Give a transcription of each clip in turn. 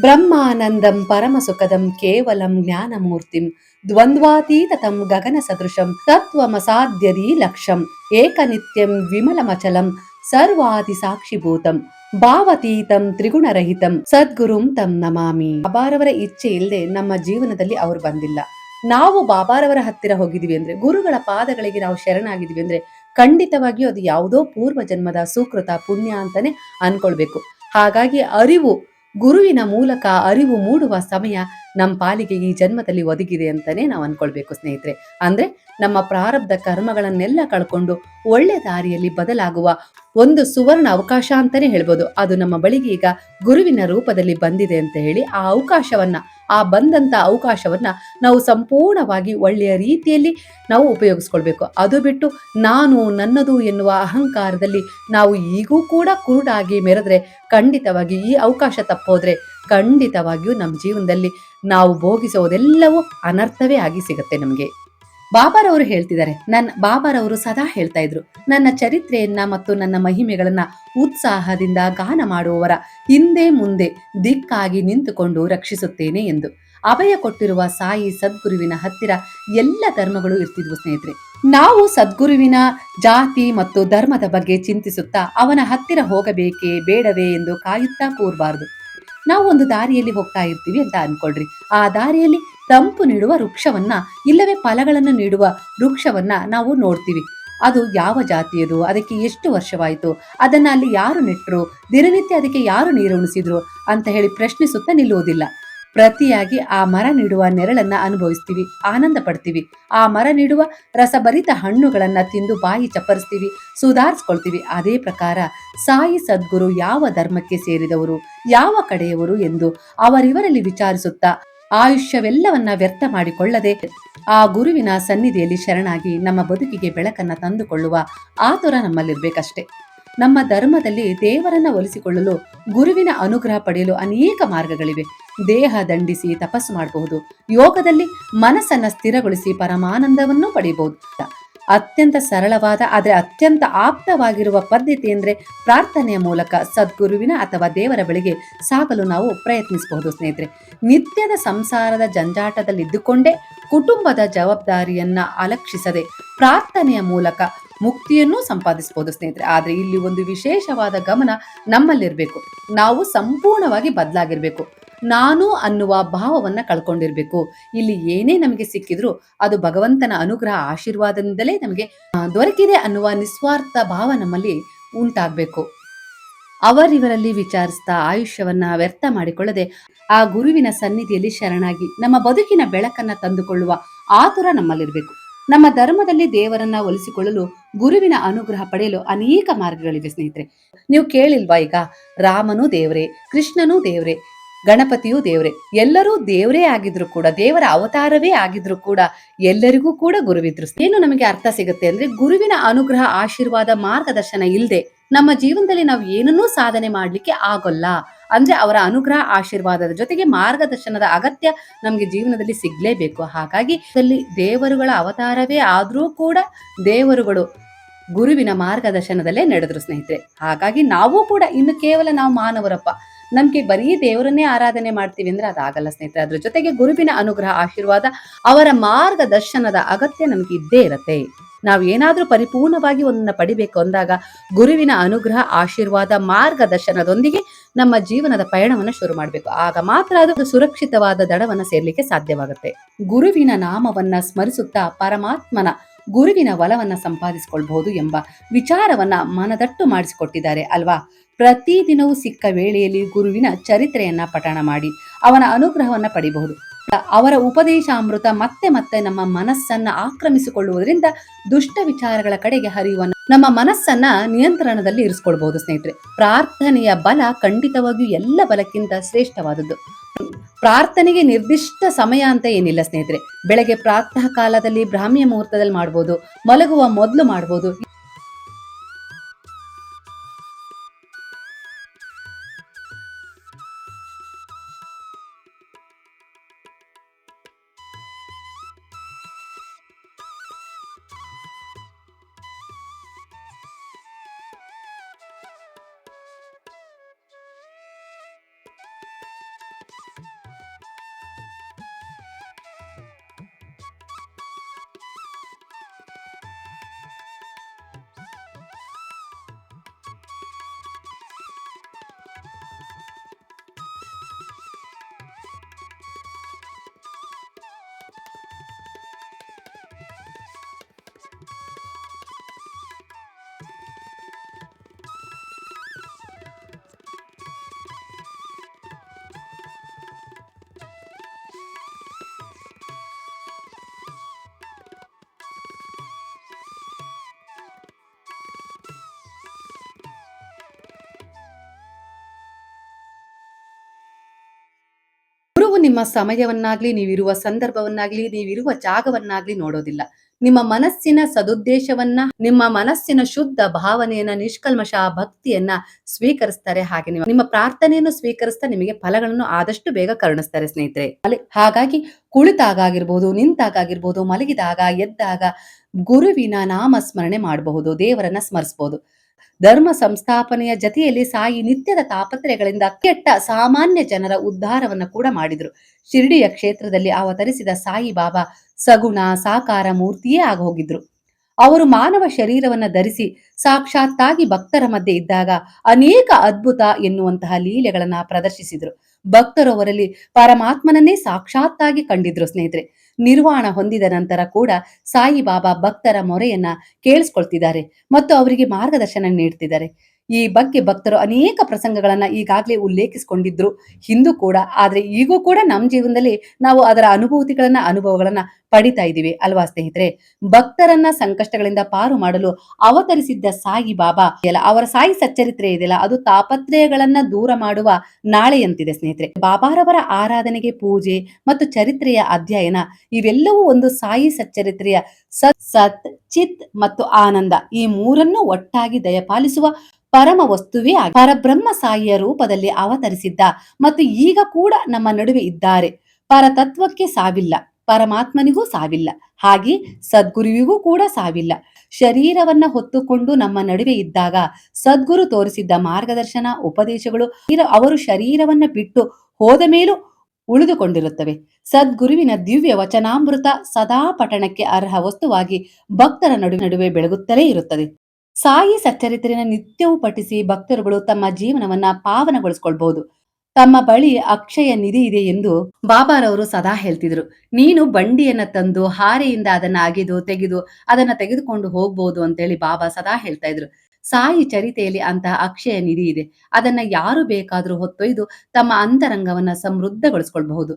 ಬ್ರಹ್ಮಾನಂದಂ ಪರಮಸುಖದಂ ಕೇವಲಂ ಜ್ಞಾನಮೂರ್ತಿಂ ದ್ವಂದ್ವಾತೀತತಂ ಗಗನ ಸದೃಶಂ ತತ್ವಮಸಾಧ್ಯದಿ ಲಕ್ಷಂ ಏಕನಿತ್ಯಂ ವಿಮಲಮಚಲಂ ಸರ್ವಾತಿ ಸಾಕ್ಷಿಭೂತಂ ಭಾವತೀತಂ ತ್ರಿಗುಣರಹಿತಂ ಸದ್ಗುರುಂ ತಂ ನಮಾಮಿ ಬಾಬಾರವರ ಇಚ್ಛೆ ಇಲ್ಲದೆ ನಮ್ಮ ಜೀವನದಲ್ಲಿ ಅವರು ಬಂದಿಲ್ಲ। ನಾವು ಬಾಬಾರವರ ಹತ್ತಿರ ಹೋಗಿದೀವಿ ಅಂದ್ರೆ, ಗುರುಗಳ ಪಾದಗಳಿಗೆ ನಾವು ಶರಣಾಗಿದ್ದೀವಿ ಅಂದ್ರೆ, ಖಂಡಿತವಾಗಿಯೂ ಅದು ಯಾವುದೋ ಪೂರ್ವ ಜನ್ಮದ ಸುಕೃತ ಪುಣ್ಯ ಅಂತಾನೆ ಅನ್ಕೊಳ್ಬೇಕು। ಹಾಗಾಗಿ ಅರಿವು ಗುರುವಿನ ಮೂಲಕ ಅರಿವು ಮೂಡುವ ಸಮಯ ನಮ್ಮ ಪಾಲಿಗೆ ಈ ಜನ್ಮದಲ್ಲಿ ಒದಗಿದೆ ಅಂತಾನೆ ನಾವು ಅನ್ಕೊಳ್ಬೇಕು ಸ್ನೇಹಿತರೆ. ಅಂದ್ರೆ ನಮ್ಮ ಪ್ರಾರಬ್ಧ ಕರ್ಮಗಳನ್ನೆಲ್ಲ ಕಳ್ಕೊಂಡು ಒಳ್ಳೆ ದಾರಿಯಲ್ಲಿ ಬದಲಾಗುವ ಒಂದು ಸುವರ್ಣ ಅವಕಾಶ ಅಂತಾನೆ ಹೇಳ್ಬೋದು. ಅದು ನಮ್ಮ ಬಳಿಗೆ ಈಗ ಗುರುವಿನ ರೂಪದಲ್ಲಿ ಬಂದಿದೆ ಅಂತ ಹೇಳಿ ಆ ಅವಕಾಶವನ್ನ ಆ ಬಂದಂತ ಅವಕಾಶವನ್ನ ನಾವು ಸಂಪೂರ್ಣವಾಗಿ ಒಳ್ಳೆಯ ರೀತಿಯಲ್ಲಿ ನಾವು ಉಪಯೋಗಿಸ್ಕೊಳ್ಬೇಕು. ಅದು ಬಿಟ್ಟು ನಾನು ನನ್ನದು ಎನ್ನುವ ಅಹಂಕಾರದಲ್ಲಿ ನಾವು ಈಗೂ ಕೂಡ ಕುರುಡಾಗಿ ಮೆರೆದ್ರೆ ಖಂಡಿತವಾಗಿ ಈ ಅವಕಾಶ ತಪ್ಪೋದ್ರೆ ಖಂಡಿತವಾಗಿಯೂ ನಮ್ಮ ಜೀವನದಲ್ಲಿ ನಾವು ಭೋಗಿಸೋದೆಲ್ಲವೂ ಅನರ್ಥವೇ ಆಗಿ ಸಿಗುತ್ತೆ ನಮಗೆ. ಬಾಬಾರವರು ಹೇಳ್ತಿದ್ದಾರೆ ನನ್ನ ಬಾಬಾರವರು ಸದಾ ಹೇಳ್ತಾ ಇದ್ರು. ನನ್ನ ಚರಿತ್ರೆಯನ್ನ ಮತ್ತು ನನ್ನ ಮಹಿಮೆಗಳನ್ನ ಉತ್ಸಾಹದಿಂದ ಗಾನ ಮಾಡುವವರ ಹಿಂದೆ ಮುಂದೆ ದಿಕ್ಕಾಗಿ ನಿಂತುಕೊಂಡು ರಕ್ಷಿಸುತ್ತೇನೆ ಎಂದು. ಅಭಯ ಕೊಟ್ಟಿರುವ ಸಾಯಿ ಸದ್ಗುರುವಿನ ಹತ್ತಿರ ಎಲ್ಲ ಧರ್ಮಗಳು ಇರ್ತಿದ್ವು ಸ್ನೇಹಿತರೆ. ನಾವು ಸದ್ಗುರುವಿನ ಜಾತಿ ಮತ್ತು ಧರ್ಮದ ಬಗ್ಗೆ ಚಿಂತಿಸುತ್ತಾ ಅವನ ಹತ್ತಿರ ಹೋಗಬೇಕೇ ಬೇಡವೇ ಎಂದು ಕಾಯುತ್ತಾ ಕೂರಬಾರದು. ನಾವು ಒಂದು ದಾರಿಯಲ್ಲಿ ಹೋಗ್ತಾ ಇರ್ತೀವಿ ಅಂತ ಅನ್ಕೊಳ್ರಿ. ಆ ದಾರಿಯಲ್ಲಿ ತಂಪು ನೀಡುವ ವೃಕ್ಷವನ್ನ ಇಲ್ಲವೇ ಫಲಗಳನ್ನು ನೀಡುವ ವೃಕ್ಷವನ್ನ ನಾವು ನೋಡ್ತೀವಿ. ಅದು ಯಾವ ಜಾತಿಯದು? ಅದಕ್ಕೆ ಎಷ್ಟು ವರ್ಷವಾಯಿತು? ಅದನ್ನ ಅಲ್ಲಿ ಯಾರು ನೆಟ್ಟರು ದಿನನಿತ್ಯ ಅದಕ್ಕೆ ಯಾರು ನೀರು ಉಣಿಸಿದ್ರು? ಅಂತ ಹೇಳಿ ಪ್ರಶ್ನಿಸುತ್ತಾ ನಿಲ್ಲುವುದಿಲ್ಲ. ಪ್ರತಿಯಾಗಿ ಆ ಮರ ನೀಡುವ ನೆರಳನ್ನ ಅನುಭವಿಸ್ತೀವಿ, ಆನಂದ ಪಡ್ತೀವಿ. ಆ ಮರ ನೀಡುವ ರಸಭರಿತ ಹಣ್ಣುಗಳನ್ನ ತಿಂದು ಬಾಯಿ ಚಪ್ಪರಿಸ್ತೀವಿ, ಸುಧಾರಿಸ್ಕೊಳ್ತೀವಿ. ಅದೇ ಪ್ರಕಾರ ಸಾಯಿ ಸದ್ಗುರು ಯಾವ ಧರ್ಮಕ್ಕೆ ಸೇರಿದವರು, ಯಾವ ಕಡೆಯವರು ಎಂದು ಅವರಿವರಲ್ಲಿ ವಿಚಾರಿಸುತ್ತಾ ಆಯುಷ್ಯವೆಲ್ಲವನ್ನ ವ್ಯರ್ಥ ಮಾಡಿಕೊಳ್ಳದೆ ಆ ಗುರುವಿನ ಸನ್ನಿಧಿಯಲ್ಲಿ ಶರಣಾಗಿ ನಮ್ಮ ಬದುಕಿಗೆ ಬೆಳಕನ್ನ ತಂದುಕೊಳ್ಳುವ ಆತುರ ನಮ್ಮಲ್ಲಿರ್ಬೇಕಷ್ಟೆ. ನಮ್ಮ ಧರ್ಮದಲ್ಲಿ ದೇವರನ್ನ ಒಲಿಸಿಕೊಳ್ಳಲು, ಗುರುವಿನ ಅನುಗ್ರಹ ಪಡೆಯಲು ಅನೇಕ ಮಾರ್ಗಗಳಿವೆ. ದೇಹ ದಂಡಿಸಿ ತಪಸ್ಸು ಮಾಡಬಹುದು. ಯೋಗದಲ್ಲಿ ಮನಸ್ಸನ್ನ ಸ್ಥಿರಗೊಳಿಸಿ ಪರಮಾನಂದವನ್ನು ಪಡೆಯಬಹುದು. ಅತ್ಯಂತ ಸರಳವಾದ, ಆದರೆ ಅತ್ಯಂತ ಆಪ್ತವಾಗಿರುವ ಪದ್ಧತಿ ಅಂದರೆ ಪ್ರಾರ್ಥನೆಯ ಮೂಲಕ ಸದ್ಗುರುವಿನ ಅಥವಾ ದೇವರ ಬಳಿಗೆ ಸಾಗಲು ನಾವು ಪ್ರಯತ್ನಿಸಬಹುದು ಸ್ನೇಹಿತರೆ. ನಿತ್ಯದ ಸಂಸಾರದ ಜಂಜಾಟದಲ್ಲಿದ್ದುಕೊಂಡೇ ಕುಟುಂಬದ ಜವಾಬ್ದಾರಿಯನ್ನು ಅಲಕ್ಷಿಸದೆ ಪ್ರಾರ್ಥನೆಯ ಮೂಲಕ ಮುಕ್ತಿಯನ್ನು ಸಂಪಾದಿಸಬಹುದು ಸ್ನೇಹಿತರೆ. ಆದರೆ ಇಲ್ಲಿ ಒಂದು ವಿಶೇಷವಾದ ಗಮನ ನಮ್ಮಲ್ಲಿರಬೇಕು. ನಾವು ಸಂಪೂರ್ಣವಾಗಿ ಬದಲಾಗಿರ್ಬೇಕು. ನಾನು ಅನ್ನುವ ಭಾವವನ್ನ ಕಳ್ಕೊಂಡಿರ್ಬೇಕು. ಇಲ್ಲಿ ಏನೇ ನಮಗೆ ಸಿಕ್ಕಿದ್ರು ಅದು ಭಗವಂತನ ಅನುಗ್ರಹ ಆಶೀರ್ವಾದದಿಂದಲೇ ನಮಗೆ ದೊರಕಿದೆ ಅನ್ನುವ ನಿಸ್ವಾರ್ಥ ಭಾವ ನಮ್ಮಲ್ಲಿ ಉಂಟಾಗಬೇಕು. ಅವರಿವರಲ್ಲಿ ವಿಚಾರಿಸ್ತಾ ಆಯುಷ್ಯವನ್ನ ವ್ಯರ್ಥ ಮಾಡಿಕೊಳ್ಳದೆ ಆ ಗುರುವಿನ ಸನ್ನಿಧಿಯಲ್ಲಿ ಶರಣಾಗಿ ನಮ್ಮ ಬದುಕಿನ ಬೆಳಕನ್ನ ತಂದುಕೊಳ್ಳುವ ಆತುರ ನಮ್ಮಲ್ಲಿರಬೇಕು. ನಮ್ಮ ಧರ್ಮದಲ್ಲಿ ದೇವರನ್ನ ಒಲಿಸಿಕೊಳ್ಳಲು, ಗುರುವಿನ ಅನುಗ್ರಹ ಪಡೆಯಲು ಅನೇಕ ಮಾರ್ಗಗಳಿವೆ ಸ್ನೇಹಿತರೆ. ನೀವು ಕೇಳಿಲ್ವಾ ಈಗ? ರಾಮನೂ ದೇವರೇ, ಕೃಷ್ಣನೂ ದೇವರೇ ಗಣಪತಿಯೂ ದೇವರೇ. ಎಲ್ಲರೂ ದೇವರೇ ಆಗಿದ್ರು ಕೂಡ, ದೇವರ ಅವತಾರವೇ ಆಗಿದ್ರು ಕೂಡ ಎಲ್ಲರಿಗೂ ಕೂಡ ಗುರುವಿದ್ರು. ಏನು ನಮಗೆ ಅರ್ಥ ಸಿಗುತ್ತೆ ಅಂದ್ರೆ, ಗುರುವಿನ ಅನುಗ್ರಹ, ಆಶೀರ್ವಾದ, ಮಾರ್ಗದರ್ಶನ ಇಲ್ಲದೆ ನಮ್ಮ ಜೀವನದಲ್ಲಿ ನಾವು ಏನನ್ನೂ ಸಾಧನೆ ಮಾಡ್ಲಿಕ್ಕೆ ಆಗೋಲ್ಲ. ಅಂದ್ರೆ ಅವರ ಅನುಗ್ರಹ, ಆಶೀರ್ವಾದದ ಜೊತೆಗೆ ಮಾರ್ಗದರ್ಶನದ ಅಗತ್ಯ ನಮ್ಗೆ ಜೀವನದಲ್ಲಿ ಸಿಗ್ಲೇಬೇಕು. ಹಾಗಾಗಿ ಅಲ್ಲಿ ದೇವರುಗಳ ಅವತಾರವೇ ಆದ್ರೂ ಕೂಡ ದೇವರುಗಳು ಗುರುವಿನ ಮಾರ್ಗದರ್ಶನದಲ್ಲೇ ನಡೆದ್ರು ಸ್ನೇಹಿತರೆ. ಹಾಗಾಗಿ ನಾವು ಕೂಡ ಇನ್ನು ಕೇವಲ ನಾವು ಮಾನವರಪ್ಪ. ನಮ್ಗೆ ಬರೀ ದೇವರನ್ನೇ ಆರಾಧನೆ ಮಾಡ್ತೀವಿ ಅಂದ್ರೆ ಅದಾಗಲ್ಲ ಸ್ನೇಹಿತರೆ. ಅದ್ರ ಜೊತೆಗೆ ಗುರುವಿನ ಅನುಗ್ರಹ, ಆಶೀರ್ವಾದ, ಅವರ ಮಾರ್ಗದರ್ಶನದ ಅಗತ್ಯ ನಮ್ಗೆ ಇದ್ದೇ ಇರತ್ತೆ. ನಾವು ಏನಾದ್ರೂ ಪರಿಪೂರ್ಣವಾಗಿ ಒಂದನ್ನ ಪಡಿಬೇಕು ಅಂದಾಗ ಗುರುವಿನ ಅನುಗ್ರಹ, ಆಶೀರ್ವಾದ, ಮಾರ್ಗದರ್ಶನದೊಂದಿಗೆ ನಮ್ಮ ಜೀವನದ ಪಯಣವನ್ನ ಶುರು ಮಾಡಬೇಕು. ಆಗ ಮಾತ್ರ ಅದು ಸುರಕ್ಷಿತವಾದ ದಡವನ್ನ ಸೇರ್ಲಿಕ್ಕೆ ಸಾಧ್ಯವಾಗುತ್ತೆ. ಗುರುವಿನ ನಾಮವನ್ನ ಸ್ಮರಿಸುತ್ತಾ ಪರಮಾತ್ಮನ ಗುರುವಿನ ಒಲವನ್ನ ಸಂಪಾದಿಸಿಕೊಳ್ಬಹುದು ಎಂಬ ವಿಚಾರವನ್ನ ಮನದಟ್ಟು ಮಾಡಿಸಿಕೊಟ್ಟಿದ್ದಾರೆ ಅಲ್ವಾ? ಪ್ರತಿದಿನವೂ ಸಿಕ್ಕ ವೇಳೆಯಲ್ಲಿ ಗುರುವಿನ ಚರಿತ್ರೆಯನ್ನ ಪಠಣ ಮಾಡಿ, ಅವನ ಅನುಗ್ರಹವನ್ನ ಪಡಿಬಹುದು. ಅವರ ಉಪದೇಶಾಮೃತ ಮತ್ತೆ ಮತ್ತೆ ನಮ್ಮ ಮನಸ್ಸನ್ನ ಆಕ್ರಮಿಸಿಕೊಳ್ಳುವುದರಿಂದ ದುಷ್ಟ ವಿಚಾರಗಳ ಕಡೆಗೆ ಹರಿಯುವ ನಮ್ಮ ಮನಸ್ಸನ್ನ ನಿಯಂತ್ರಣದಲ್ಲಿ ಇರಿಸಿಕೊಳ್ಬಹುದು ಸ್ನೇಹಿತರೆ. ಪ್ರಾರ್ಥನೆಯ ಬಲ ಖಂಡಿತವಾಗಿಯೂ ಎಲ್ಲ ಬಲಕ್ಕಿಂತ ಶ್ರೇಷ್ಠವಾದದ್ದು. ಪ್ರಾರ್ಥನೆಗೆ ನಿರ್ದಿಷ್ಟ ಸಮಯ ಅಂತ ಏನಿಲ್ಲ ಸ್ನೇಹಿತರೆ. ಬೆಳಗ್ಗೆ ಪ್ರಾತಃ ಕಾಲದಲ್ಲಿ ಬ್ರಾಹ್ಮ್ಯ ಮುಹೂರ್ತದಲ್ಲಿ ಮಾಡ್ಬೋದು, ಮಲಗುವ ಮೊದಲು ಮಾಡ್ಬೋದು. ನಿಮ್ಮ ಸಮಯವನ್ನಾಗ್ಲಿ, ನೀವಿರುವ ಸಂದರ್ಭವನ್ನಾಗ್ಲಿ, ನೀವಿರುವ ಜಾಗವನ್ನಾಗ್ಲಿ ನೋಡೋದಿಲ್ಲ. ನಿಮ್ಮ ಮನಸ್ಸಿನ ಸದುದ್ದೇಶವನ್ನ, ನಿಮ್ಮ ಮನಸ್ಸಿನ ಶುದ್ಧ ಭಾವನೆಯನ್ನ, ನಿಷ್ಕಲ್ಮಶ ಭಕ್ತಿಯನ್ನ ಸ್ವೀಕರಿಸ್ತಾರೆ ಹಾಗೆ ನೀವು. ನಿಮ್ಮ ಪ್ರಾರ್ಥನೆಯನ್ನು ಸ್ವೀಕರಿಸ್ತಾ ನಿಮಗೆ ಫಲಗಳನ್ನು ಆದಷ್ಟು ಬೇಗ ಕರುಣಿಸ್ತಾರೆ ಸ್ನೇಹಿತರೆ. ಹಾಗಾಗಿ ಕುಳಿತಾಗ ಆಗಿರ್ಬೋದು ನಿಂತಾಗ ಆಗಿರ್ಬೋದು ಮಲಗಿದಾಗ, ಎದ್ದಾಗ ಗುರುವಿನ ನಾಮ ಸ್ಮರಣೆ ಮಾಡಬಹುದು, ದೇವರನ್ನ ಸ್ಮರಿಸಬಹುದು ಧರ್ಮ ಸಂಸ್ಥಾಪನೆಯ ಜತೆಯಲ್ಲಿ ಸಾಯಿ ನಿತ್ಯದ ತಾಪತ್ರೆಗಳಿಂದ ಕೆಟ್ಟ ಸಾಮಾನ್ಯ ಜನರ ಉದ್ಧಾರವನ್ನ ಕೂಡ ಮಾಡಿದ್ರು. ಶಿರಡಿಯ ಕ್ಷೇತ್ರದಲ್ಲಿ ಅವತರಿಸಿದ ಸಾಯಿ ಬಾಬಾ ಸಗುಣ ಸಾಕಾರ ಮೂರ್ತಿಯೇ ಆಗೋಗಿದ್ರು. ಅವರು ಮಾನವ ಶರೀರವನ್ನ ಧರಿಸಿ ಸಾಕ್ಷಾತ್ತಾಗಿ ಭಕ್ತರ ಮಧ್ಯೆ ಇದ್ದಾಗ ಅನೇಕ ಅದ್ಭುತ ಎನ್ನುವಂತಹ ಲೀಲೆಗಳನ್ನ ಪ್ರದರ್ಶಿಸಿದ್ರು. ಭಕ್ತರು ಅವರಲ್ಲಿ ಪರಮಾತ್ಮನನ್ನೇ ಸಾಕ್ಷಾತ್ತಾಗಿ ಕಂಡಿದ್ರು ಸ್ನೇಹಿತರೆ. ನಿರ್ವಾಣ ಹೊಂದಿದ ನಂತರ ಕೂಡ ಸಾಯಿಬಾಬಾ ಭಕ್ತರ ಮೊರೆಯನ್ನ ಕೇಳಿಸ್ಕೊಳ್ತಿದ್ದಾರೆ ಮತ್ತು ಅವರಿಗೆ ಮಾರ್ಗದರ್ಶನ ನೀಡ್ತಿದ್ದಾರೆ. ಈ ಬಗ್ಗೆ ಭಕ್ತರು ಅನೇಕ ಪ್ರಸಂಗಗಳನ್ನ ಈಗಾಗಲೇ ಉಲ್ಲೇಖಿಸಿಕೊಂಡಿದ್ರು. ಹಿಂದೂ ಕೂಡ, ಆದ್ರೆ ಈಗೂ ಕೂಡ ನಮ್ಮ ಜೀವನದಲ್ಲಿ ನಾವು ಅದರ ಅನುಭೂತಿಗಳನ್ನ, ಅನುಭವಗಳನ್ನ ಪಡಿತಾ ಇದ್ದೀವಿ ಅಲ್ವಾ ಸ್ನೇಹಿತರೆ? ಭಕ್ತರನ್ನ ಸಂಕಷ್ಟಗಳಿಂದ ಪಾರು ಮಾಡಲು ಅವತರಿಸಿದ್ದ ಸಾಯಿ ಬಾಬಾ ಎಲ್ಲ ಅವರ ಸಾಯಿ ಸಚ್ಚರಿತ್ರೆ ಇದೆಯಲ್ಲ, ಅದು ತಾಪತ್ರಯಗಳನ್ನ ದೂರ ಮಾಡುವ ನಾಳೆಯಂತಿದೆ ಸ್ನೇಹಿತರೆ. ಬಾಬಾರವರ ಆರಾಧನೆಗೆ ಪೂಜೆ ಮತ್ತು ಚರಿತ್ರೆಯ ಅಧ್ಯಯನ, ಇವೆಲ್ಲವೂ ಒಂದು ಸಾಯಿ ಸಚ್ಚರಿತ್ರೆಯ ಸತ್ ಸತ್, ಚಿತ್ ಮತ್ತು ಆನಂದ, ಈ ಮೂರನ್ನು ಒಟ್ಟಾಗಿ ದಯಪಾಲಿಸುವ ಪರಮ ವಸ್ತುವೇ ಪರಬ್ರಹ್ಮ ಸಾಯಿಯ ರೂಪದಲ್ಲಿ ಅವತರಿಸಿದ್ದ ಮತ್ತು ಈಗ ಕೂಡ ನಮ್ಮ ನಡುವೆ ಇದ್ದಾರೆ. ಪರತತ್ವಕ್ಕೆ ಸಾವಿಲ್ಲ, ಪರಮಾತ್ಮನಿಗೂ ಸಾವಿಲ್ಲ, ಹಾಗೆ ಸದ್ಗುರುವಿಗೂ ಕೂಡ ಸಾವಿಲ್ಲ. ಶರೀರವನ್ನ ಹೊತ್ತುಕೊಂಡು ನಮ್ಮ ನಡುವೆ ಇದ್ದಾಗ ಸದ್ಗುರು ತೋರಿಸಿದ್ದ ಮಾರ್ಗದರ್ಶನ, ಉಪದೇಶಗಳು, ಅವರು ಶರೀರವನ್ನ ಬಿಟ್ಟು ಹೋದ ಮೇಲೂ ಉಳಿದುಕೊಂಡಿರುತ್ತವೆ. ಸದ್ಗುರುವಿನ ದಿವ್ಯ ವಚನಾಮೃತ ಸದಾ ಪಠಣಕ್ಕೆ ಅರ್ಹ ವಸ್ತುವಾಗಿ ಭಕ್ತರ ನಡುವೆ ನಡುವೆ ಬೆಳಗುತ್ತಲೇ ಇರುತ್ತದೆ. ಸಾಯಿ ಸಚ್ಚರಿತ್ರೆನ ನಿತ್ಯವೂ ಪಠಿಸಿ ಭಕ್ತರುಗಳು ತಮ್ಮ ಜೀವನವನ್ನ ಪಾವನಗೊಳಿಸ್ಕೊಳ್ಬಹುದು. ತಮ್ಮ ಬಳಿ ಅಕ್ಷಯ ನಿಧಿ ಇದೆ ಎಂದು ಬಾಬಾರವರು ಸದಾ ಹೇಳ್ತಿದ್ರು. ನೀನು ಬಂಡಿಯನ್ನ ತಂದು ಹಾರೆಯಿಂದ ಅದನ್ನ ಅಗೆದು, ತೆಗೆದು, ಅದನ್ನ ತೆಗೆದುಕೊಂಡು ಅಂತ ಅಂತೇಳಿ ಬಾಬಾ ಸದಾ ಹೇಳ್ತಾ ಇದ್ರು. ಸಾಯಿ ಚರಿತೆಯಲ್ಲಿ ಅಂತಹ ಅಕ್ಷಯ ನಿಧಿ ಇದೆ. ಅದನ್ನ ಯಾರು ಬೇಕಾದ್ರೂ ಹೊತ್ತೊಯ್ದು ತಮ್ಮ ಅಂತರಂಗವನ್ನ ಸಮೃದ್ಧಗೊಳಿಸ್ಕೊಳ್ಬಹುದು.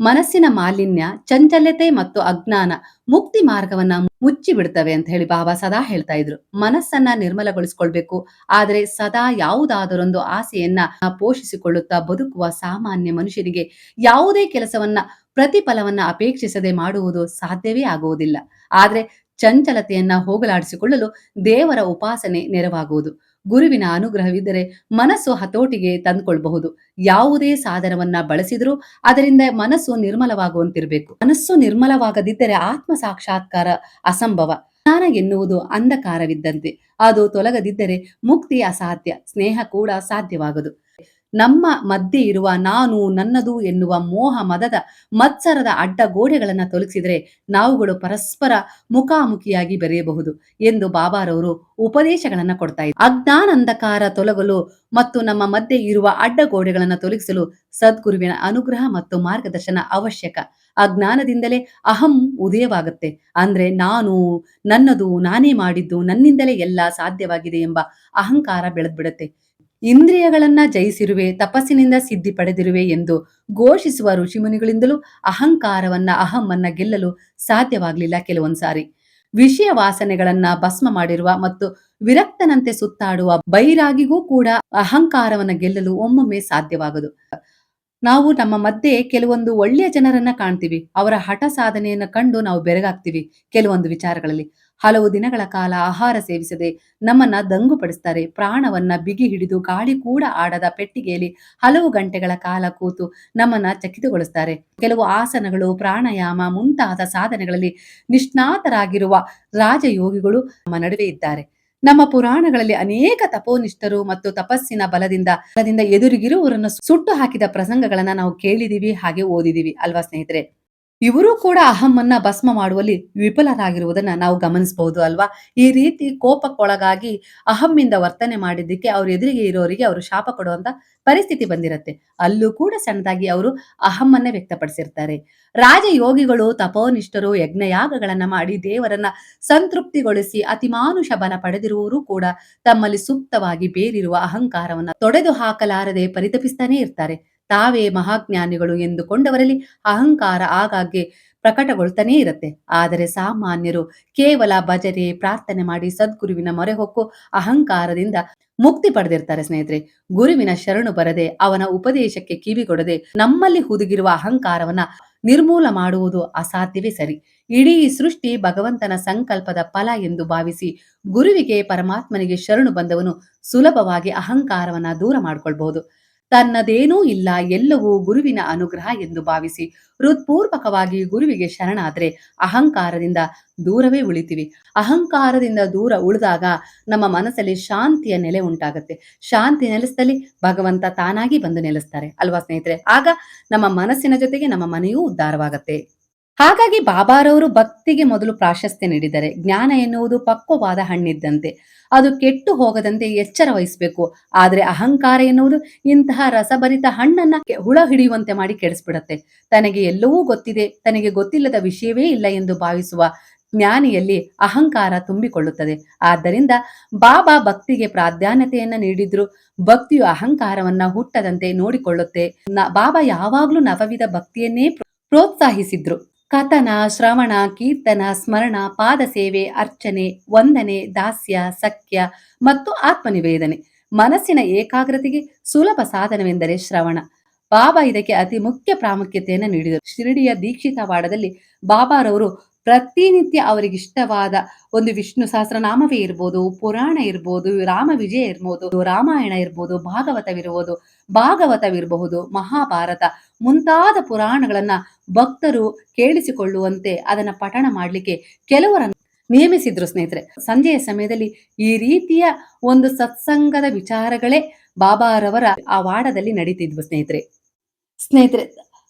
ಮನಸ್ಸಿನ ಮಾಲಿನ್ಯ ಚಂಚಲ್ಯತೆ ಮತ್ತು ಅಜ್ಞಾನ ಮುಕ್ತಿ ಮಾರ್ಗವನ್ನ ಮುಚ್ಚಿ ಬಿಡ್ತವೆ ಅಂತ ಹೇಳಿ ಬಾಬಾ ಸದಾ ಹೇಳ್ತಾ ಇದ್ರು. ಮನಸ್ಸನ್ನ ನಿರ್ಮಲಗೊಳಿಸ್ಕೊಳ್ಬೇಕು. ಆದ್ರೆ ಸದಾ ಯಾವುದಾದರೊಂದು ಆಸೆಯನ್ನ ಪೋಷಿಸಿಕೊಳ್ಳುತ್ತಾ ಬದುಕುವ ಸಾಮಾನ್ಯ ಮನುಷ್ಯನಿಗೆ ಯಾವುದೇ ಕೆಲಸವನ್ನ ಪ್ರತಿಫಲವನ್ನ ಅಪೇಕ್ಷಿಸದೆ ಮಾಡುವುದು ಸಾಧ್ಯವೇ ಆಗುವುದಿಲ್ಲ. ಆದ್ರೆ ಚಂಚಲತೆಯನ್ನ ಹೋಗಲಾಡಿಸಿಕೊಳ್ಳಲು ದೇವರ ಉಪಾಸನೆ ನೆರವಾಗುವುದು. ಗುರುವಿನ ಅನುಗ್ರಹವಿದ್ದರೆ ಮನಸ್ಸು ಹತೋಟಿಗೆ ತಂದುಕೊಳ್ಬಹುದು. ಯಾವುದೇ ಸಾಧನವನ್ನ ಬಳಸಿದರೂ ಅದರಿಂದ ಮನಸ್ಸು ನಿರ್ಮಲವಾಗುವಂತಿರಬೇಕು. ಮನಸ್ಸು ನಿರ್ಮಲವಾಗದಿದ್ದರೆ ಆತ್ಮ ಸಾಕ್ಷಾತ್ಕಾರ ಅಸಂಭವ. ಜ್ಞಾನ ಎನ್ನುವುದು ಅಂಧಕಾರವಿದ್ದಂತೆ. ಅದು ತೊಲಗದಿದ್ದರೆ ಮುಕ್ತಿ ಅಸಾಧ್ಯ. ಸ್ನೇಹ ಕೂಡ ಸಾಧ್ಯವಾಗದು. ನಮ್ಮ ಮಧ್ಯೆ ಇರುವ ನಾನು ನನ್ನದು ಎನ್ನುವ ಮೋಹ ಮದದ ಮತ್ಸರದ ಅಡ್ಡ ಗೋಡೆಗಳನ್ನ ತೊಲಗಿಸಿದರೆ ನಾವುಗಳು ಪರಸ್ಪರ ಮುಖಾಮುಖಿಯಾಗಿ ಬೆರೆಯಬಹುದು ಎಂದು ಬಾಬಾರವರು ಉಪದೇಶಗಳನ್ನ ಕೊಡ್ತಾ ಇದ್ದಾರೆ ಅಜ್ಞಾನಂಧಕಾರ ತೊಲಗಲು ಮತ್ತು ನಮ್ಮ ಮಧ್ಯೆ ಇರುವ ಅಡ್ಡಗೋಡೆಗಳನ್ನು ತೊಲಗಿಸಲು ಸದ್ಗುರುವಿನ ಅನುಗ್ರಹ ಮತ್ತು ಮಾರ್ಗದರ್ಶನ ಅವಶ್ಯಕ. ಅಜ್ಞಾನದಿಂದಲೇ ಅಹಂ ಉದಯವಾಗುತ್ತೆ. ಅಂದ್ರೆ ನಾನು, ನನ್ನದು, ನಾನೇ ಮಾಡಿದ್ದು ನನ್ನಿಂದಲೇ ಎಲ್ಲ ಸಾಧ್ಯವಾಗಿದೆ ಎಂಬ ಅಹಂಕಾರ ಬೆಳೆದ್ಬಿಡುತ್ತೆ. ಇಂದ್ರಿಯಗಳನ್ನ ಜಯಿಸಿರುವೆ, ತಪಸ್ಸಿನಿಂದ ಸಿದ್ಧಿ ಪಡೆದಿರುವೆ ಎಂದು ಘೋಷಿಸುವ ಋಷಿಮುನಿಗಳಿಂದಲೂ ಅಹಂಕಾರವನ್ನ, ಅಹಮ್ಮನ್ನ ಗೆಲ್ಲಲು ಸಾಧ್ಯವಾಗಲಿಲ್ಲ ಕೆಲವೊಂದ್ಸಾರಿ ವಿಷಯ ವಾಸನೆಗಳನ್ನ ಭಸ್ಮ ಮಾಡಿರುವ ಮತ್ತು ವಿರಕ್ತನಂತೆ ಸುತ್ತಾಡುವ ಬೈರಾಗಿಗೂ ಕೂಡ ಅಹಂಕಾರವನ್ನ ಗೆಲ್ಲಲು ಒಮ್ಮೊಮ್ಮೆ ಸಾಧ್ಯವಾಗದು. ನಾವು ನಮ್ಮ ಮಧ್ಯೆ ಕೆಲವೊಂದು ಒಳ್ಳೆಯ ಜನರನ್ನ ಕಾಣ್ತೀವಿ, ಅವರ ಹಠ ಸಾಧನೆಯನ್ನ ಕಂಡು ನಾವು ಬೆರಗಾಗ್ತೀವಿ ಕೆಲವೊಂದು ವಿಚಾರಗಳಲ್ಲಿ. ಹಲವು ದಿನಗಳ ಕಾಲ ಆಹಾರ ಸೇವಿಸದೆ ನಮ್ಮನ್ನ ದಂಗುಪಡಿಸ್ತಾರೆ. ಪ್ರಾಣವನ್ನ ಬಿಗಿ ಹಿಡಿದು ಗಾಳಿ ಕೂಡ ಆಡದ ಪೆಟ್ಟಿಗೆಯಲ್ಲಿ ಹಲವು ಗಂಟೆಗಳ ಕಾಲ ಕೂತು ನಮ್ಮನ್ನ ಚಕಿತಗೊಳಿಸ್ತಾರೆ. ಕೆಲವು ಆಸನಗಳು, ಪ್ರಾಣಾಯಾಮ ಮುಂತಾದ ಸಾಧನೆಗಳಲ್ಲಿ ನಿಷ್ಣಾತರಾಗಿರುವ ರಾಜಯೋಗಿಗಳು ನಮ್ಮ ನಡುವೆ ಇದ್ದಾರೆ. ನಮ್ಮ ಪುರಾಣಗಳಲ್ಲಿ ಅನೇಕ ತಪೋನಿಷ್ಠರು ಮತ್ತು ತಪಸ್ಸಿನ ಬಲದಿಂದ ಬಲದಿಂದ ಎದುರಿಗಿರುವವರನ್ನು ಸುಟ್ಟು ಹಾಕಿದ ಪ್ರಸಂಗಗಳನ್ನ ನಾವು ಕೇಳಿದೀವಿ, ಹಾಗೆ ಓದಿದೀವಿ. ಅಲ್ವಾ ಸ್ನೇಹಿತರೆ? ಇವರು ಕೂಡ ಅಹಮ್ಮನ್ನ ಭಸ್ಮ ಮಾಡುವಲ್ಲಿ ವಿಫಲರಾಗಿರುವುದನ್ನ ನಾವು ಗಮನಿಸಬಹುದು ಅಲ್ವಾ? ಈ ರೀತಿ ಕೋಪಕ್ಕೊಳಗಾಗಿ ಅಹಮ್ಮಿಂದ ವರ್ತನೆ ಮಾಡಿದ್ದಕ್ಕೆ ಅವ್ರ ಎದುರಿಗೆ ಇರೋರಿಗೆ ಅವರು ಶಾಪ ಕೊಡುವಂತ ಪರಿಸ್ಥಿತಿ ಬಂದಿರತ್ತೆ. ಅಲ್ಲೂ ಕೂಡ ಸಣ್ಣದಾಗಿ ಅವರು ಅಹಮ್ಮನ್ನೇ ವ್ಯಕ್ತಪಡಿಸಿರ್ತಾರೆ. ರಾಜಯೋಗಿಗಳು, ತಪೋನಿಷ್ಠರು, ಯಜ್ಞಯಾಗಗಳನ್ನ ಮಾಡಿ ದೇವರನ್ನ ಸಂತೃಪ್ತಿಗೊಳಿಸಿ ಅತಿಮಾನುಷ ಬಲ ಪಡೆದಿರುವವರು ಕೂಡ ತಮ್ಮಲ್ಲಿ ಸುಪ್ತವಾಗಿ ಬೇರಿರುವ ಅಹಂಕಾರವನ್ನ ತೊಡೆದು ಹಾಕಲಾರದೆ ಪರಿತಪಿಸ್ತಾನೇ ಇರ್ತಾರೆ. ತಾವೇ ಮಹಾಜ್ಞಾನಿಗಳು ಎಂದುಕೊಂಡವರಲ್ಲಿ ಅಹಂಕಾರ ಆಗಾಗ್ಗೆ ಪ್ರಕಟಗೊಳ್ತಾನೇ ಇರುತ್ತೆ. ಆದರೆ ಸಾಮಾನ್ಯರು ಕೇವಲ ಭಜನೆ, ಪ್ರಾರ್ಥನೆ ಮಾಡಿ ಸದ್ಗುರುವಿನ ಮೊರೆ ಹೊಕ್ಕು ಅಹಂಕಾರದಿಂದ ಮುಕ್ತಿ ಪಡೆದಿರ್ತಾರೆ ಸ್ನೇಹಿತರೆ. ಗುರುವಿನ ಶರಣು ಬರದೆ ಅವನ ಉಪದೇಶಕ್ಕೆ ಕಿವಿಗೊಡದೆ ನಮ್ಮಲ್ಲಿ ಹುದುಗಿರುವ ಅಹಂಕಾರವನ್ನ ನಿರ್ಮೂಲ ಮಾಡುವುದು ಅಸಾಧ್ಯವೇ ಸರಿ. ಇಡೀ ಸೃಷ್ಟಿ ಭಗವಂತನ ಸಂಕಲ್ಪದ ಫಲ ಎಂದು ಭಾವಿಸಿ ಗುರುವಿಗೆ ಪರಮಾತ್ಮನಿಗೆ ಶರಣು ಬಂದವನು ಸುಲಭವಾಗಿ ಅಹಂಕಾರವನ್ನ ದೂರ ಮಾಡ್ಕೊಳ್ಬಹುದು. ತನ್ನದೇನೂ ಇಲ್ಲ, ಎಲ್ಲವೂ ಗುರುವಿನ ಅನುಗ್ರಹ ಎಂದು ಭಾವಿಸಿ ಹೃತ್ಪೂರ್ವಕವಾಗಿ ಗುರುವಿಗೆ ಶರಣಾದ್ರೆ ಅಹಂಕಾರದಿಂದ ದೂರವೇ ಉಳಿತೀವಿ. ಅಹಂಕಾರದಿಂದ ದೂರ ಉಳಿದಾಗ ನಮ್ಮ ಮನಸ್ಸಲ್ಲಿ ಶಾಂತಿಯ ನೆಲೆ ಉಂಟಾಗುತ್ತೆ. ಶಾಂತಿ ನೆಲೆಸದಲ್ಲಿ ಭಗವಂತ ತಾನಾಗಿ ಬಂದು ನೆಲೆಸ್ತಾರೆ. ಅಲ್ವಾ ಸ್ನೇಹಿತರೆ? ಆಗ ನಮ್ಮ ಮನಸ್ಸಿನ ಜೊತೆಗೆ ನಮ್ಮ ಮನೆಯೂ ಉದ್ಧಾರವಾಗತ್ತೆ. ಹಾಗಾಗಿ ಬಾಬಾರವರು ಭಕ್ತಿಗೆ ಮೊದಲು ಪ್ರಾಶಸ್ತ್ಯ ನೀಡಿದ್ದಾರೆ ಜ್ಞಾನ ಎನ್ನುವುದು ಪಕ್ವವಾದ ಹಣ್ಣಿದ್ದಂತೆ. ಅದು ಕೆಟ್ಟು ಹೋಗದಂತೆ ಎಚ್ಚರ ವಹಿಸಬೇಕು. ಆದರೆ ಅಹಂಕಾರ ಎನ್ನುವುದು ಇಂತಹ ರಸಭರಿತ ಹಣ್ಣನ್ನ ಹುಳ ಹಿಡಿಯುವಂತೆ ಮಾಡಿ ಕೆಡಿಸ್ಬಿಡತ್ತೆ. ತನಗೆ ಎಲ್ಲವೂ ಗೊತ್ತಿದೆ, ತನಗೆ ಗೊತ್ತಿಲ್ಲದ ವಿಷಯವೇ ಇಲ್ಲ ಎಂದು ಭಾವಿಸುವ ಜ್ಞಾನಿಯಲ್ಲಿ ಅಹಂಕಾರ ತುಂಬಿಕೊಳ್ಳುತ್ತದೆ. ಆದ್ದರಿಂದ ಬಾಬಾ ಭಕ್ತಿಗೆ ಪ್ರಾಧಾನ್ಯತೆಯನ್ನ ನೀಡಿದ್ರು ಭಕ್ತಿಯು ಅಹಂಕಾರವನ್ನ ಹುಟ್ಟದಂತೆ ನೋಡಿಕೊಳ್ಳುತ್ತೆ. ಬಾಬಾ ಯಾವಾಗ್ಲೂ ನವವಿಧ ಭಕ್ತಿಯನ್ನೇ ಪ್ರೋ- ಪ್ರೋತ್ಸಾಹಿಸಿದ್ರು. ಕಥನ, ಶ್ರವಣ, ಕೀರ್ತನ, ಸ್ಮರಣ, ಪಾದ ಸೇವೆ, ಅರ್ಚನೆ, ವಂದನೆ, ದಾಸ್ಯ, ಸಖ್ಯ ಮತ್ತು ಆತ್ಮನಿವೇದನೆ. ಮನಸ್ಸಿನ ಏಕಾಗ್ರತೆಗೆ ಸುಲಭ ಸಾಧನವೆಂದರೆ ಶ್ರವಣ. ಬಾಬಾ ಇದಕ್ಕೆ ಅತಿ ಮುಖ್ಯ ಪ್ರಾಮುಖ್ಯತೆಯನ್ನು ನೀಡಿದರು. ಶಿರಡಿಯ ದೀಕ್ಷಿತವಾಡದಲ್ಲಿ ಬಾಬಾರವರು ಪ್ರತಿನಿತ್ಯ ಅವರಿಗಿಷ್ಟವಾದ ಒಂದು ವಿಷ್ಣು ಸಹಸ್ರನಾಮವೇ ಇರ್ಬೋದು, ಪುರಾಣ ಇರ್ಬೋದು, ರಾಮ ವಿಜಯ ಇರ್ಬೋದು, ರಾಮಾಯಣ ಇರ್ಬೋದು, ಭಾಗವತವಿರ್ಬೋದು ಭಾಗವತವಿರಬಹುದು. ಮಹಾಭಾರತ ಮುಂತಾದ ಪುರಾಣಗಳನ್ನ ಭಕ್ತರು ಕೇಳಿಸಿಕೊಳ್ಳುವಂತೆ ಅದನ್ನ ಪಠಣ ಮಾಡಲಿಕ್ಕೆ ಕೆಲವರನ್ನು ನೇಮಿಸಿದ್ರು ಸ್ನೇಹಿತರೆ. ಸಂಜೆಯ ಸಮಯದಲ್ಲಿ ಈ ರೀತಿಯ ಒಂದು ಸತ್ಸಂಗದ ವಿಚಾರಗಳೇ ಬಾಬಾರವರ ಆ ವಾಡದಲ್ಲಿ ನಡೀತಿದ್ವು ಸ್ನೇಹಿತರೆ. ಸ್ನೇಹಿತರೆ,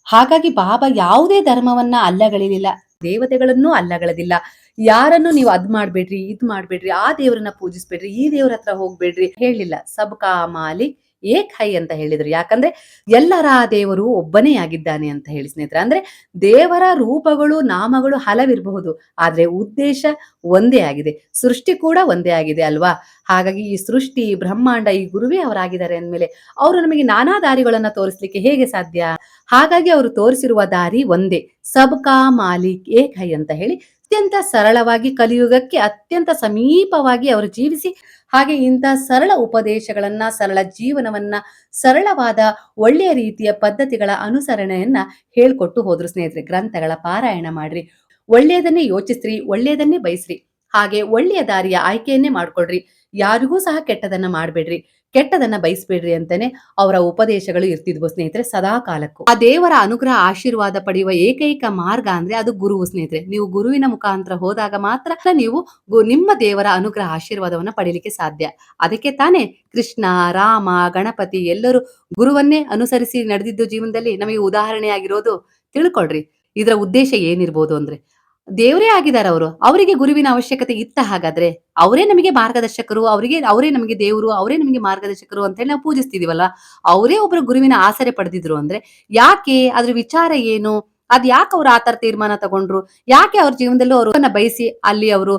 ಹಾಗಾಗಿ ಬಾಬಾ ಯಾವುದೇ ಧರ್ಮವನ್ನ ಅಲ್ಲಗಳಿಲಿಲ್ಲ ದೇವತೆಗಳನ್ನೂ ಅಲ್ಲಗಳದಿಲ್ಲ. ಯಾರನ್ನು ನೀವು ಅದ್ ಮಾಡ್ಬೇಡ್ರಿ, ಇದ್ ಮಾಡ್ಬೇಡ್ರಿ, ಆ ದೇವರನ್ನ ಪೂಜಿಸ್ಬೇಡ್ರಿ, ಈ ದೇವ್ರ ಹತ್ರ ಹೋಗ್ಬೇಡ್ರಿ, ಹೇಳಿಲ್ಲ. ಸಬ್ಕಾ ಮಾಲಿಕ್ ಏಕ್ ಹೈ ಅಂತ ಹೇಳಿದ್ರು. ಯಾಕಂದ್ರೆ ಎಲ್ಲರ ದೇವರು ಒಬ್ಬನೇ ಆಗಿದ್ದಾನೆ ಅಂತ ಹೇಳಿ ಸ್ನೇಹಿತರೆ. ಅಂದ್ರೆ ದೇವರ ರೂಪಗಳು, ನಾಮಗಳು ಹಲವಿರಬಹುದು. ಆದ್ರೆ ಉದ್ದೇಶ ಒಂದೇ ಆಗಿದೆ. ಸೃಷ್ಟಿ ಕೂಡ ಒಂದೇ ಆಗಿದೆ ಅಲ್ವಾ? ಹಾಗಾಗಿ ಈ ಸೃಷ್ಟಿ, ಬ್ರಹ್ಮಾಂಡ ಈ ಗುರುವೇ ಅವರಾಗಿದ್ದಾರೆ ಅಂದ್ಮೇಲೆ ಅವರು ನಮಗೆ ನಾನಾ ದಾರಿಗಳನ್ನ ತೋರಿಸ್ಲಿಕ್ಕೆ ಹೇಗೆ ಸಾಧ್ಯ? ಹಾಗಾಗಿ ಅವರು ತೋರಿಸಿರುವ ದಾರಿ ಒಂದೇ. ಸಬ್ಕಾ ಮಾಲಿಕ್ ಏಕ್ ಹೈ ಅಂತ ಹೇಳಿ ಅತ್ಯಂತ ಸರಳವಾಗಿ ಕಲಿಯುಗಕ್ಕೆ ಅತ್ಯಂತ ಸಮೀಪವಾಗಿ ಅವರು ಜೀವಿಸಿ ಹಾಗೆ ಇಂತಹ ಸರಳ ಉಪದೇಶಗಳನ್ನ, ಸರಳ ಜೀವನವನ್ನ, ಸರಳವಾದ ಒಳ್ಳೆಯ ರೀತಿಯ ಪದ್ಧತಿಗಳ ಅನುಸರಣೆಯನ್ನ ಹೇಳ್ಕೊಟ್ಟು ಹೋದ್ರು ಸ್ನೇಹಿತರೆ. ಗ್ರಂಥಗಳ ಪಾರಾಯಣ ಮಾಡ್ರಿ. ಒಳ್ಳೆಯದನ್ನೇ ಯೋಚಿಸ್ರಿ, ಒಳ್ಳೆಯದನ್ನೇ ಬಯಸ್ರಿ. ಹಾಗೆ ಒಳ್ಳೆಯ ದಾರಿಯ ಆಯ್ಕೆಯನ್ನೇ ಮಾಡ್ಕೊಳ್ರಿ. ಯಾರಿಗೂ ಸಹ ಕೆಟ್ಟದನ್ನ ಮಾಡ್ಬೇಡ್ರಿ. ಕೆಟ್ಟದನ್ನ ಬಯಸ್ಬೇಡ್ರಿ ಅಂತಾನೆ ಅವರ ಉಪದೇಶಗಳು ಇರ್ತಿದ್ವು ಸ್ನೇಹಿತರೆ ಸದಾ ಕಾಲಕ್ಕೂ. ಆ ದೇವರ ಅನುಗ್ರಹ, ಆಶೀರ್ವಾದ ಪಡೆಯುವ ಏಕೈಕ ಮಾರ್ಗ ಅಂದ್ರೆ ಅದು ಗುರುವು ಸ್ನೇಹಿತರೆ. ನೀವು ಗುರುವಿನ ಮುಖಾಂತರ ಹೋದಾಗ ಮಾತ್ರ ನೀವು ನಿಮ್ಮ ದೇವರ ಅನುಗ್ರಹ, ಆಶೀರ್ವಾದವನ್ನ ಪಡೀಲಿಕ್ಕೆ ಸಾಧ್ಯ. ಅದಕ್ಕೆ ತಾನೇ ಕೃಷ್ಣ, ರಾಮ, ಗಣಪತಿ ಎಲ್ಲರೂ ಗುರುವನ್ನೇ ಅನುಸರಿಸಿ ನಡೆದಿದ್ದು ಜೀವನದಲ್ಲಿ ನಮಗೆ ಉದಾಹರಣೆಯಾಗಿರೋದು ತಿಳ್ಕೊಳ್ರಿ. ಇದರ ಉದ್ದೇಶ ಏನಿರ್ಬೋದು ಅಂದ್ರೆ ದೇವರೇ ಆಗಿದ್ದಾರೆ ಅವರು. ಅವರಿಗೆ ಗುರುವಿನ ಅವಶ್ಯಕತೆ ಇತ್ತ ಹಾಗಾದ್ರೆ ಅವರೇ ನಮಗೆ ಮಾರ್ಗದರ್ಶಕರು, ಅವರಿಗೆ, ಅವರೇ ನಮಗೆ ದೇವರು, ಅವರೇ ನಮಗೆ ಮಾರ್ಗದರ್ಶಕರು ಅಂತ ಹೇಳಿ ನಾವು ಪೂಜಿಸ್ತಿದೀವಲ್ಲ, ಅವರೇ ಒಬ್ಬರು ಗುರುವಿನ ಆಸರೆ ಪಡೆದಿದ್ರು ಅಂದ್ರೆ ಯಾಕೆ? ಅದ್ರ ವಿಚಾರ ಏನು? ಅದ್ ಯಾಕೆ ಅವ್ರು ಆತರ ತರ ತೀರ್ಮಾನ ತಗೊಂಡ್ರು? ಯಾಕೆ ಅವ್ರ ಜೀವನದಲ್ಲಿ ಅವ್ರನ್ನ ಬಯಸಿ ಅಲ್ಲಿ ಅವರು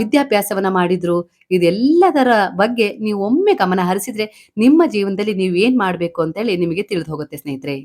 ವಿದ್ಯಾಭ್ಯಾಸವನ್ನ ಮಾಡಿದ್ರು? ಇದೆಲ್ಲದರ ಬಗ್ಗೆ ನೀವು ಒಮ್ಮೆ ಗಮನ ಹರಿಸಿದ್ರೆ ನಿಮ್ಮ ಜೀವನದಲ್ಲಿ ನೀವು ಏನ್ ಮಾಡ್ಬೇಕು ಅಂತ ಹೇಳಿ ನಿಮಗೆ ತಿಳಿದು ಹೋಗುತ್ತೆ ಸ್ನೇಹಿತರೆ.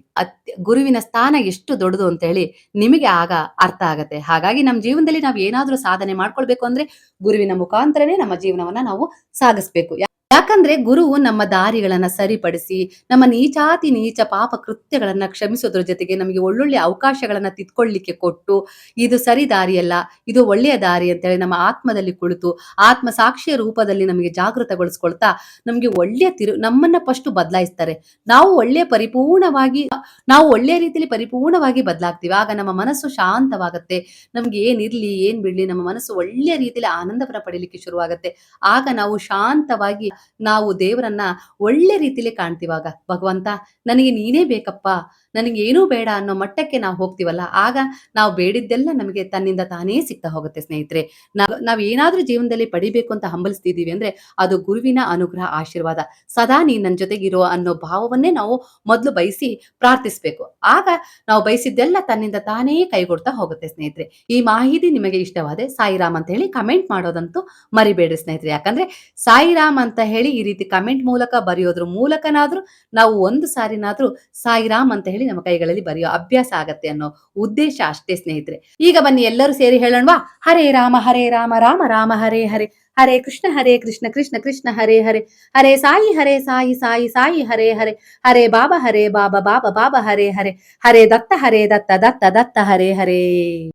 ಗುರುವಿನ ಸ್ಥಾನ ಎಷ್ಟು ದೊಡ್ಡದು ಅಂತ ಹೇಳಿ ನಿಮಗೆ ಆಗ ಅರ್ಥ ಆಗತ್ತೆ. ಹಾಗಾಗಿ ನಮ್ಮ ಜೀವನದಲ್ಲಿ ನಾವು ಏನಾದ್ರೂ ಸಾಧನೆ ಮಾಡ್ಕೊಳ್ಬೇಕು ಅಂದ್ರೆ ಗುರುವಿನ ಮುಖಾಂತರನೇ ನಮ್ಮ ಜೀವನವನ್ನ ನಾವು ಸಾಗಿಸ್ಬೇಕು. ಯಾಕಂದ್ರೆ ಗುರುವು ನಮ್ಮ ದಾರಿಗಳನ್ನ ಸರಿಪಡಿಸಿ, ನಮ್ಮ ನೀಚಾತಿ ನೀಚ ಪಾಪ ಕೃತ್ಯಗಳನ್ನ ಕ್ಷಮಿಸೋದ್ರ ಜೊತೆಗೆ ನಮಗೆ ಒಳ್ಳೊಳ್ಳೆ ಅವಕಾಶಗಳನ್ನ ತಿದ್ಕೊಳ್ಳಿಕ್ಕೆ ಕೊಟ್ಟು, ಇದು ಸರಿ ದಾರಿಯಲ್ಲ, ಇದು ಒಳ್ಳೆಯ ದಾರಿ ಅಂತೇಳಿ ನಮ್ಮ ಆತ್ಮದಲ್ಲಿ ಕುಳಿತು, ಆತ್ಮ ಸಾಕ್ಷಿಯ ರೂಪದಲ್ಲಿ ನಮಗೆ ಜಾಗೃತಗೊಳಿಸ್ಕೊಳ್ತಾ, ನಮಗೆ ಒಳ್ಳೆಯ ತಿರು, ನಮ್ಮನ್ನ ಫಸ್ಟ್ ಬದಲಾಯಿಸ್ತಾರೆ. ನಾವು ಒಳ್ಳೆಯ ಪರಿಪೂರ್ಣವಾಗಿ, ನಾವು ಒಳ್ಳೆಯ ರೀತಿಯಲ್ಲಿ ಪರಿಪೂರ್ಣವಾಗಿ ಬದಲಾಗ್ತೀವಿ. ಆಗ ನಮ್ಮ ಮನಸ್ಸು ಶಾಂತವಾಗುತ್ತೆ, ನಮ್ಗೆ ಏನಿರ್ಲಿ, ಏನ್ ಬಿಡ್ಲಿ, ನಮ್ಮ ಮನಸ್ಸು ಒಳ್ಳೆಯ ರೀತಿಯಲ್ಲಿ ಆನಂದವನ್ನ ಪಡೀಲಿಕ್ಕೆ ಶುರುವಾಗುತ್ತೆ. ಆಗ ನಾವು ಶಾಂತವಾಗಿ ನಾವು ದೇವರನ್ನ ಒಳ್ಳೆ ರೀತಿಲಿ ಕಾಣ್ತಿವಾಗ ಭಗವಂತ ನನಗೆ ನೀನೇ ಬೇಕಪ್ಪ. ನನಗೆ ಏನೂ ಬೇಡ ಅನ್ನೋ ಮಟ್ಟಕ್ಕೆ ನಾವು ಹೋಗ್ತೀವಲ್ಲ, ಆಗ ನಾವು ಬೇಡಿದ್ದೆಲ್ಲ ನಮಗೆ ತನ್ನಿಂದ ತಾನೇ ಸಿಗ್ತಾ ಹೋಗುತ್ತೆ ಸ್ನೇಹಿತರೆ. ನಾವು ನಾವ್ ಏನಾದರೂ ಜೀವನದಲ್ಲಿ ಪಡಿಬೇಕು ಅಂತ ಹಂಬಲಿಸ್ತಿದ್ದೀವಿ ಅಂದ್ರೆ ಅದು ಗುರುವಿನ ಅನುಗ್ರಹ, ಆಶೀರ್ವಾದ. ಸದಾ ನೀ ನನ್ನ ಜೊತೆಗಿರೋ ಅನ್ನೋ ಭಾವವನ್ನೇ ನಾವು ಮೊದಲು ಬಯಸಿ ಪ್ರಾರ್ಥಿಸ್ಬೇಕು. ಆಗ ನಾವು ಬಯಸಿದ್ದೆಲ್ಲ ತನ್ನಿಂದ ತಾನೇ ಕೈಗೊಡ್ತಾ ಹೋಗುತ್ತೆ ಸ್ನೇಹಿತರೆ. ಈ ಮಾಹಿತಿ ನಿಮಗೆ ಇಷ್ಟವಾದೆ ಸಾಯಿರಾಮ್ ಅಂತ ಹೇಳಿ ಕಮೆಂಟ್ ಮಾಡೋದಂತೂ ಮರಿಬೇಡ್ರಿ ಸ್ನೇಹಿತರೆ. ಯಾಕಂದ್ರೆ ಸಾಯಿರಾಮ್ ಅಂತ ಹೇಳಿ ಈ ರೀತಿ ಕಮೆಂಟ್ ಮೂಲಕ ಬರೆಯೋದ್ರ ಮೂಲಕನಾದ್ರೂ ನಾವು ಒಂದು ಸಾರಿನಾದ್ರೂ ಸಾಯಿರಾಮ್ ಅಂತ ಹೇಳಿ ನಮ್ಮ ಕೈಗಳಲ್ಲಿ ಬರೆಯೋ ಅಭ್ಯಾಸ ಆಗತ್ತೆ ಅನ್ನೋ ಉದ್ದೇಶ ಅಷ್ಟೇ ಸ್ನೇಹಿತರೆ. ಈಗ ಬನ್ನಿ ಎಲ್ಲರೂ ಸೇರಿ ಹೇಳೋಣವಾ? ಹರೇ ರಾಮ ಹರೇ ರಾಮ ರಾಮ ರಾಮ, ಹರೇ ಹರೇ. ಹರೇ ಕೃಷ್ಣ ಹರೇ ಕೃಷ್ಣ ಕೃಷ್ಣ ಕೃಷ್ಣ, ಹರೇ ಹರೇ. ಹರೇ ಸಾಯಿ ಹರೇ ಸಾಯಿ ಸಾಯಿ ಸಾಯಿ, ಹರೇ ಹರೇ. ಹರೇ ಬಾಬಾ ಹರೇ ಬಾಬಾ ಬಾಬಾ ಬಾಬಾ, ಹರೇ ಹರೇ. ಹರೇ ದತ್ತ ಹರೇ ದತ್ತ ದತ್ತ ದತ್ತ, ಹರೇ ಹರೇ.